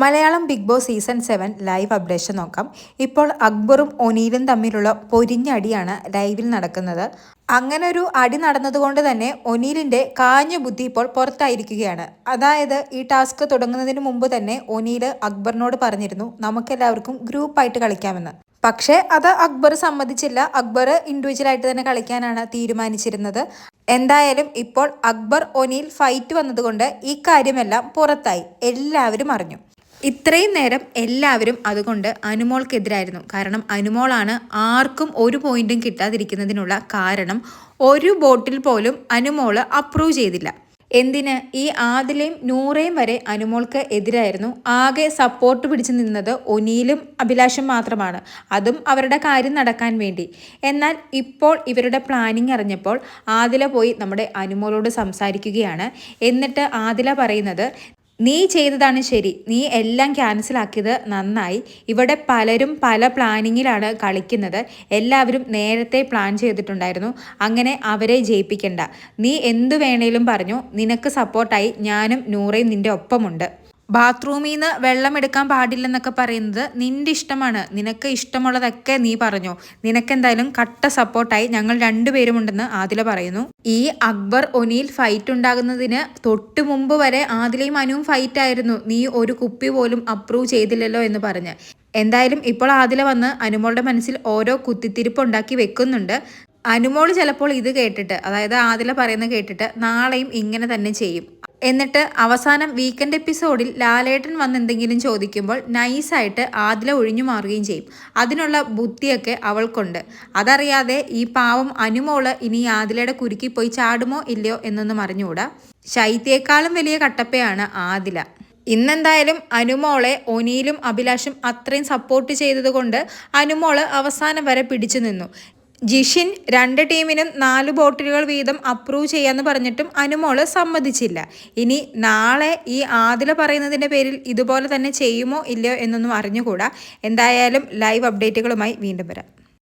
Malayalam Bigg Boss season seven live updation നോക്കാം. ഇപ്പോൾ അക്ബറും ഒനീലും തമ്മിലുള്ള പൊരിഞ്ഞടിയാണ് ലൈവിൽ നടക്കുന്നത്. അങ്ങനെ ഒരു അടി നടന്നതുകൊണ്ട് തന്നെ ഒനീലിന്റെ കാഞ്ഞ ബുദ്ധി ഇപ്പോൾ പുറത്തായിരിക്കുകയാണ്. അതായത് ഈ ടാസ്ക് തുടങ്ങുന്നതിന് മുമ്പ് തന്നെ ഒനീൽ അക്ബറിനോട് പറഞ്ഞിരുന്നു നമുക്കെല്ലാവർക്കും ഗ്രൂപ്പായിട്ട് കളിക്കാമെന്ന്. പക്ഷേ അത് അക്ബർ സമ്മതിച്ചില്ല. അക്ബർ ഇൻഡിവിജ്വലായിട്ട് തന്നെ കളിക്കാനാണ് തീരുമാനിച്ചിരുന്നത്. എന്തായാലും ഇപ്പോൾ അക്ബർ ഒനീൽ ഫൈറ്റ് വന്നതുകൊണ്ട് ഈ കാര്യമെല്ലാം പുറത്തായി. എല്ലാവരും അറിഞ്ഞു. ഇത്രയും നേരം എല്ലാവരും അതുകൊണ്ട് അനുമോൾക്കെതിരായിരുന്നു. കാരണം അനുമോളാണ് ആർക്കും ഒരു പോയിന്റും കിട്ടാതിരിക്കുന്നതിനുള്ള കാരണം ഒരു ബോട്ടിൽ പോലും അനുമോൾ അപ്രൂവ് ചെയ്തില്ല. എന്തിന്? ഈ ആദിലയും നൂറേയും വരെ അനുമോൾക്ക് എതിരായിരുന്നു. ആകെ സപ്പോർട്ട് പിടിച്ചു നിന്നത് ഒനിയിലും അഭിലാഷും മാത്രമാണ്. അതും അവരുടെ കാര്യം നടക്കാൻ വേണ്ടി. എന്നാൽ ഇപ്പോൾ ഇവരുടെ പ്ലാനിങ് അറിഞ്ഞപ്പോൾ ആദില പോയി നമ്മുടെ അനുമോളോട് സംസാരിക്കുകയാണ്. എന്നിട്ട് ആദില പറയുന്നത് നീ ചെയ്തതാണ് ശരി. നീ എല്ലാം ക്യാൻസൽ ആക്കിയത് നന്നായി. ഇവിടെ പലരും പല പ്ലാനിങ്ങിലാണ് കളിക്കുന്നത്. എല്ലാവരും നേരത്തെ പ്ലാൻ ചെയ്തിട്ടുണ്ടായിരുന്നു. അങ്ങനെ അവരെ ജയിപ്പിക്കണ്ട. നീ എന്തു വേണേലും പറഞ്ഞു. നിനക്ക് സപ്പോർട്ടായി ഞാനും നൂറയും നിന്റെ ഒപ്പമുണ്ട്. ബാത്റൂമിൽ നിന്ന് വെള്ളം എടുക്കാൻ പാടില്ലെന്നൊക്കെ പറയുന്നത് നിന്റെ ഇഷ്ടമാണ് നിനക്ക് ഇഷ്ടമുള്ളതൊക്കെ നീ പറഞ്ഞു. നിനക്കെന്തായാലും കട്ട സപ്പോർട്ടായി ഞങ്ങൾ രണ്ടുപേരും ഉണ്ടെന്ന് ആദില പറയുന്നു. ഈ അക്ബർ ഒനിയിൽ ഫൈറ്റ് ഉണ്ടാകുന്നതിന് തൊട്ട് മുമ്പ് വരെ ആദിലയും അനുവും ഫൈറ്റ് ആയിരുന്നു നീ ഒരു കുപ്പി പോലും അപ്രൂവ് ചെയ്തില്ലല്ലോ എന്ന് പറഞ്ഞ്. എന്തായാലും ഇപ്പോൾ ആദില വന്ന് അനുമോളുടെ മനസ്സിൽ ഓരോ കുത്തിത്തിരിപ്പ് ഉണ്ടാക്കി വെക്കുന്നുണ്ട്. അനുമോൾ ചിലപ്പോൾ ഇത് കേട്ടിട്ട് അതായത് ആദില പറയുന്നത് കേട്ടിട്ട് നാളെയും ഇങ്ങനെ തന്നെ ചെയ്യും. എന്നിട്ട് അവസാനം വീക്കെൻഡ് എപ്പിസോഡിൽ ലാലേട്ടൻ വന്ന് എന്തെങ്കിലും ചോദിക്കുമ്പോൾ നൈസായിട്ട് ആദില ഒഴിഞ്ഞു മാറുകയും ചെയ്യും. അതിനുള്ള ബുദ്ധിയൊക്കെ അവൾക്കുണ്ട്. അതറിയാതെ ഈ പാവം അനുമോൾ ഇനി ആദിലയുടെ കുരുക്കി പോയി ചാടുമോ ഇല്ലയോ എന്നൊന്നും അറിഞ്ഞുകൂടാ. ശൈത്യേക്കാളും വലിയ കട്ടപ്പയാണ് ആദില. ഇന്നെന്തായാലും അനുമോളെ ഒനിയിലും അഭിലാഷും അത്രയും സപ്പോർട്ട് ചെയ്തതുകൊണ്ട് അനുമോൾ അവസാനം വരെ പിടിച്ചു നിന്നു. ജിഷിൻ രണ്ട് ടീമിനും നാല് ബോട്ടിലുകൾ വീതം അപ്രൂവ് ചെയ്യാന്ന് പറഞ്ഞിട്ടും അനുമോൾ സമ്മതിച്ചില്ല. ഇനി നാളെ ഈ ആദില പറയുന്നതിന്റെ പേരിൽ ഇതുപോലെ തന്നെ ചെയ്യുമോ ഇല്ലയോ എന്നൊന്നും അറിഞ്ഞുകൂടാ. എന്തായാലും ലൈവ് അപ്ഡേറ്റുകളുമായി വീണ്ടും വരാം.